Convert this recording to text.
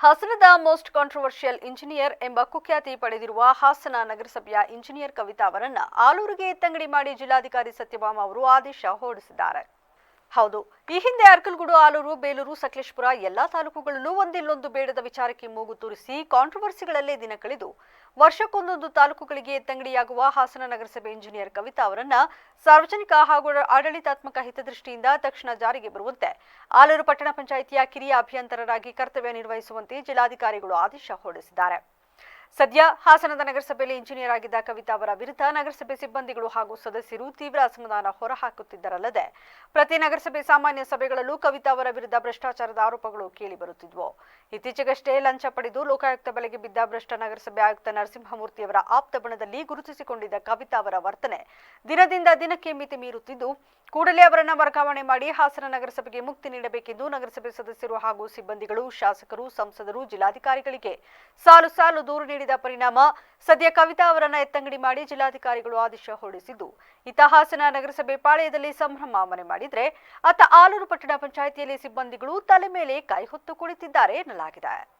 ಹಾಸನದ most controversial engineer ಎಂಬ ಕುಖ್ಯಾತಿ ಪಡೆದಿರುವ ಹಾಸನ ನಗರಸಭೆಯ ಇಂಜಿನಿಯರ್ ಕವಿತಾ ಅವರನ್ನ ಆಲೂರಿಗೆ ಎತ್ತಂಗಡಿ ಮಾಡಿ ಜಿಲ್ಲಾಧಿಕಾರಿ ಸತ್ಯಭಾಮ ಅವರು ಆದೇಶ ಹೊರಡಿಸಿದ್ದಾರೆ. ಹೌದು. ಈ ಹಿಂದೆ ಅರ್ಕಲ್ಗೂಡು, ಆಲೂರು, ಬೇಲೂರು, ಸಕಲೇಶ್ಪುರ ಎಲ್ಲಾ ತಾಲೂಕುಗಳಲ್ಲೂ ಒಂದಿಲ್ಲೊಂದು ಬೇಡದ ವಿಚಾರಕ್ಕೆ ಮೂಗು ತೂರಿಸಿ ಕಾಂಟ್ರವರ್ಸಿಗಳಲ್ಲೇ ದಿನ ಕಳೆದು ವರ್ಷಕ್ಕೊಂದೊಂದು ತಾಲೂಕುಗಳಿಗೆ ಎತ್ತಂಗಡಿಯಾಗುವ ಹಾಸನ ನಗರಸಭೆ ಇಂಜಿನಿಯರ್ ಕವಿತಾ ಅವರನ್ನ ಸಾರ್ವಜನಿಕ ಹಾಗೂ ಆಡಳಿತಾತ್ಮಕ ಹಿತದೃಷ್ಟಿಯಿಂದ ತಕ್ಷಣ ಜಾರಿಗೆ ಬರುವಂತೆ ಆಲೂರು ಪಟ್ಟಣ ಪಂಚಾಯಿತಿಯ ಕಿರಿಯ ಅಭಿಯಂತರರಾಗಿ ಕರ್ತವ್ಯ ನಿರ್ವಹಿಸುವಂತೆ ಜಿಲ್ಲಾಧಿಕಾರಿಗಳು ಆದೇಶ ಹೊರಡಿಸಿದ್ದಾರೆ. ಸದ್ಯ ಹಾಸನದ ನಗರಸಭೆಯಲ್ಲಿ ಇಂಜಿನಿಯರ್ ಆಗಿದ್ದ ಕವಿತಾ ಅವರ ವಿರುದ್ಧ ನಗರಸಭೆ ಸಿಬ್ಬಂದಿಗಳು ಹಾಗೂ ಸದಸ್ಯರು ತೀವ್ರ ಅಸಮಾಧಾನ ಹೊರಹಾಕುತ್ತಿದ್ದರಲ್ಲದೆ, ಪ್ರತಿ ನಗರಸಭೆ ಸಾಮಾನ್ಯ ಸಭೆಗಳಲ್ಲೂ ಕವಿತಾ ಅವರ ವಿರುದ್ಧ ಭ್ರಷ್ಟಾಚಾರದ ಆರೋಪಗಳು ಕೇಳಿಬರುತ್ತಿದ್ವು ಇತ್ತೀಚೆಗಷ್ಟೇ ಲಂಚ ಪಡೆದು ಲೋಕಾಯುಕ್ತ ಬಲೆಗೆ ಬಿದ್ದ ಭ್ರಷ್ಟ ನಗರಸಭೆ ಆಯುಕ್ತ ನರಸಿಂಹಮೂರ್ತಿಯವರ ಆಪ್ತ ಬಣದಲ್ಲಿ ಗುರುತಿಸಿಕೊಂಡಿದ್ದ ಕವಿತಾ ಅವರ ವರ್ತನೆ ದಿನದಿಂದ ದಿನಕ್ಕೆ ಮಿತಿ ಮೀರುತ್ತಿದ್ದು, ಕೂಡಲೇ ಅವರನ್ನ ವರ್ಗಾವಣೆ ಮಾಡಿ ಹಾಸನ ನಗರಸಭೆಗೆ ಮುಕ್ತಿ ನೀಡಬೇಕೆಂದು ನಗರಸಭೆ ಸದಸ್ಯರು ಹಾಗೂ ಸಿಬ್ಬಂದಿಗಳು, ಶಾಸಕರು, ಸಂಸದರು, ಜಿಲ್ಲಾಧಿಕಾರಿಗಳಿಗೆ ಸಾಲು ಸಾಲು ದೂರು ನೀಡಿದ ಪರಿಣಾಮ, ಸದ್ಯ ಕವಿತಾ ಅವರನ್ನ ಎತ್ತಂಗಡಿ ಮಾಡಿ ಜಿಲ್ಲಾಧಿಕಾರಿಗಳು ಆದೇಶ ಹೊರಡಿಸಿದ್ದು, ಇತಿಹಾಸನ ಹಾಸನ ನಗರಸಭೆ ಪಾಳೆಯದಲ್ಲಿ ಸಂಭ್ರಮ ಮನೆ ಮಾಡಿದ್ರೆ ಅತ್ತ ಆಲೂರು ಪಟ್ಟಣ ಪಂಚಾಯಿತಿಯಲ್ಲಿ ಸಿಬ್ಬಂದಿಗಳು ತಲೆ ಮೇಲೆ ಕೈ ಹೊತ್ತು ಕುಳಿತಿದ್ದಾರೆ ಎನ್ನಲಾಗಿದೆ.